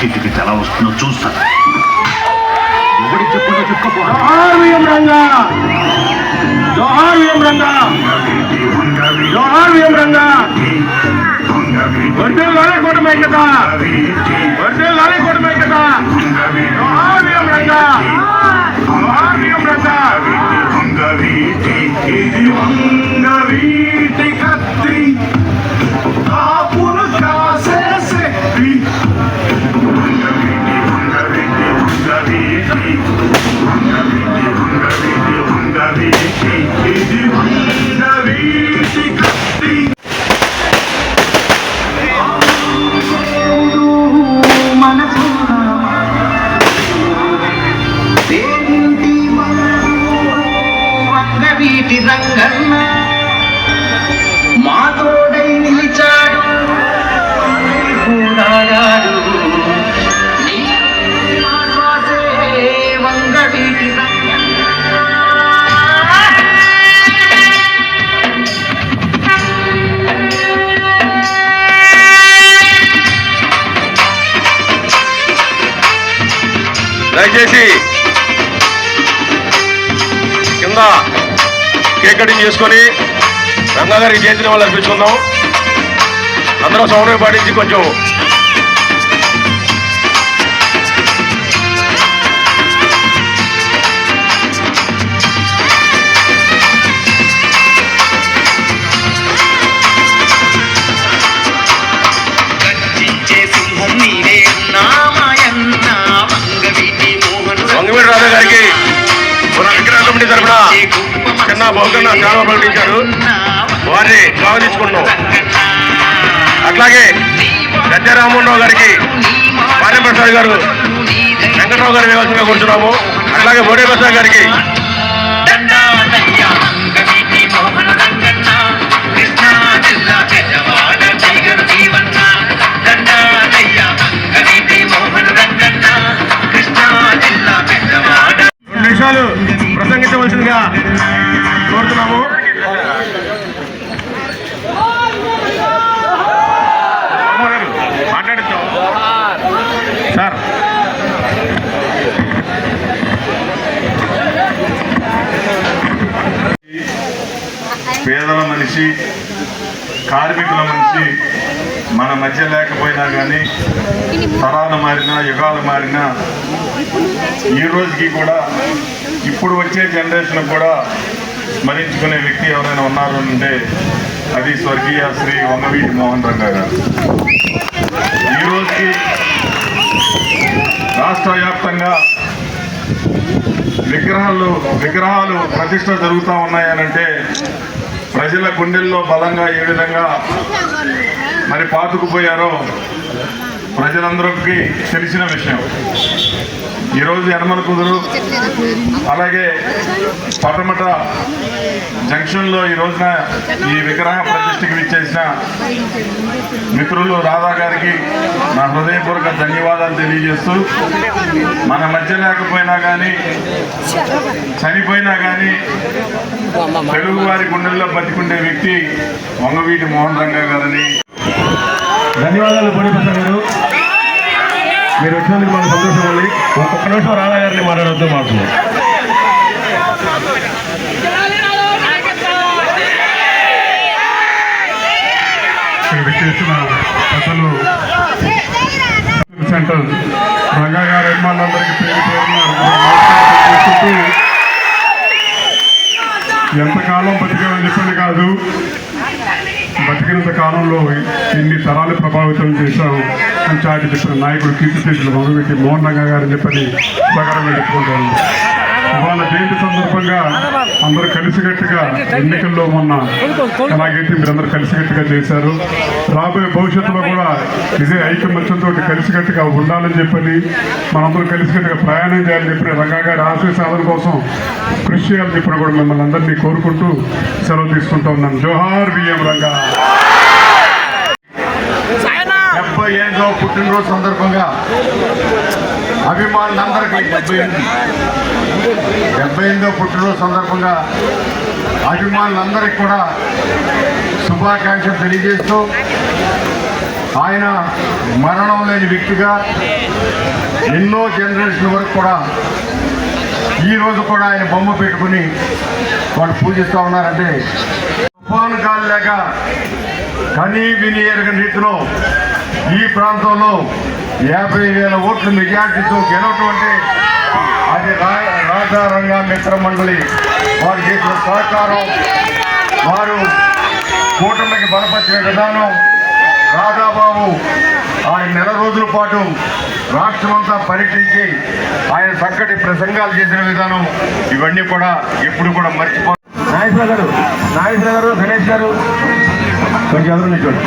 ఎలా వస్తుందో చూస్తాను ఎవడి చెప్పుందో చెప్పుకో? జోహార్ విఎం రంగా! జోహార్ విఎం రంగా జోహార్ విఎం రంగా వర్దిల్ లాలే కోట జోహార్ విఎం రంగా! జోహార్ విఎం రంగా! ఇది కత్తి. దయచేసి కింద కేక్ కటింగ్ చేసుకొని రంగా గారికి జయంతిని వాళ్ళు అర్పించుకుందాం అందరూ సౌండ్ పాటించి కొంచెం చిన్న బహుకరణ చాలా ప్రకటించారు వారిని గౌరవించుకుంటున్నాం అట్లాగే గద్దె గారికి పాలెం ప్రసాద్ గారు వెంకటరావు గారు వ్యవస్థగా కూర్చున్నాము. అట్లాగే బోడే ప్రసాద్ గారికి మనిషి కార్మికుల మనిషి మన మధ్య లేకపోయినా కానీ తరాలు మారినా యుగాలు మారినా ఈ రోజుకి కూడా ఇప్పుడు వచ్చే జనరేషన్ కూడా స్మరించుకునే వ్యక్తి ఎవరైనా ఉన్నారు అంటే అది స్వర్గీయ శ్రీ వంగవీటి మోహన్ రంగా గారు. ఈ రోజుకి రాష్ట్ర వ్యాప్తంగా విగ్రహాలు విగ్రహాలు ప్రతిష్ట జరుగుతూ ఉన్నాయనంటే ప్రజల గుండెల్లో బలంగా ఏ విధంగా మరి పాతుకుపోయారో ప్రజలందరికీ తెలిసిన విషయం. ఈరోజు యనమల కుదురు అలాగే పటమట జంక్షన్లో ఈ రోజున ఈ విగ్రహ ప్రతిష్టకి విచ్చేసిన మిత్రులు రాధా గారికి నా హృదయపూర్వక ధన్యవాదాలు తెలియజేస్తూ మన మధ్య లేకపోయినా కానీ చనిపోయినా కానీ తెలుగు వారి గుండెల్లో బతికుండే వ్యక్తి వంగవీటి మోహన్ రంగా గారని. ధన్యవాదాలు బోడిపత్ర గారు మీరు వచ్చినందుకు మాకు సంతోషం ఉంది ఒక్కొక్క నిమిషం రాధా గారిని మాట్లాడవద్దు మాకు. ఇక్కడ చేసిన పెద్దలు సెంటర్ రంగా గారు అభిమానులందరికీ పేరు పేరున ఎంతకాలం బతికామని చెప్పండి కాదు. బతికినంత కాలంలో ఇన్ని తరాలు ప్రభావితం చేశాం. అని చాటి చెప్పిన నాయకుడు కీర్తిశేషులు మొదలుపెట్టి మోహన్ రంగా గారు చెప్పని ప్రకారం పెట్టుకుంటాను వాళ్ళ జయంతి సందర్భంగా అందరూ కలిసికట్టుగా ఎన్నికల్లో మొన్న ఎలాగైతే మీరందరూ కలిసికట్టుగా చేశారు. రాబోయే భవిష్యత్తులో కూడా ఇదే ఐకమత్యంతో కలిసికట్టుగా ఉండాలని చెప్పని మనందరూ కలిసికట్టుగా ప్రయాణం చేయాలని చెప్పిన రంగా గారి ఆశయ సాధన కోసం కృషి చేయాలని చెప్పిన కూడా మిమ్మల్ని అందరినీ కోరుకుంటూ సెలవు తీసుకుంటూ ఉన్నాం. జోహార్ విఎం రంగా. డెబ్బై ఐదో పుట్టినరోజు సందర్భంగా అభిమానులందరికీ డెబ్బై ఎనిమిది. డెబ్బై ఎనిమిదో పుట్టినరోజు సందర్భంగా అభిమానులందరికీ కూడా శుభాకాంక్షలు తెలియజేస్తూ ఆయన మరణం లేని వ్యక్తిగా ఎన్నో జనరేషన్ వరకు కూడా ఈ రోజు కూడా ఆయన బొమ్మ పెట్టుకుని వాళ్ళు పూజిస్తూ ఉన్నారంటే తుఫాను గాలి లేక కనీ విని ఎరగని రీతిలో ఈ ప్రాంతంలో యాభై వేల ఓట్ల మెజార్టీతో గెలవటువంటి అది రా- రాజారంగ మిత్ర మండలి వారు చేసిన సహకారం. వారు కూటమికి బలపరిచిన విధానం. రాధాబాబు ఆయన నెల రోజుల పాటు రాష్ట్రమంతా పర్యటించి ఆయన చక్కటి ప్రసంగాలు చేసిన విధానం ఇవన్నీ కూడా ఎప్పుడు కూడా మర్చిపో నాగేశ్వర గారు నాగేశ్వర గారు గణేష్ గారు. కొంచెం ఎవరు నిల్చోండి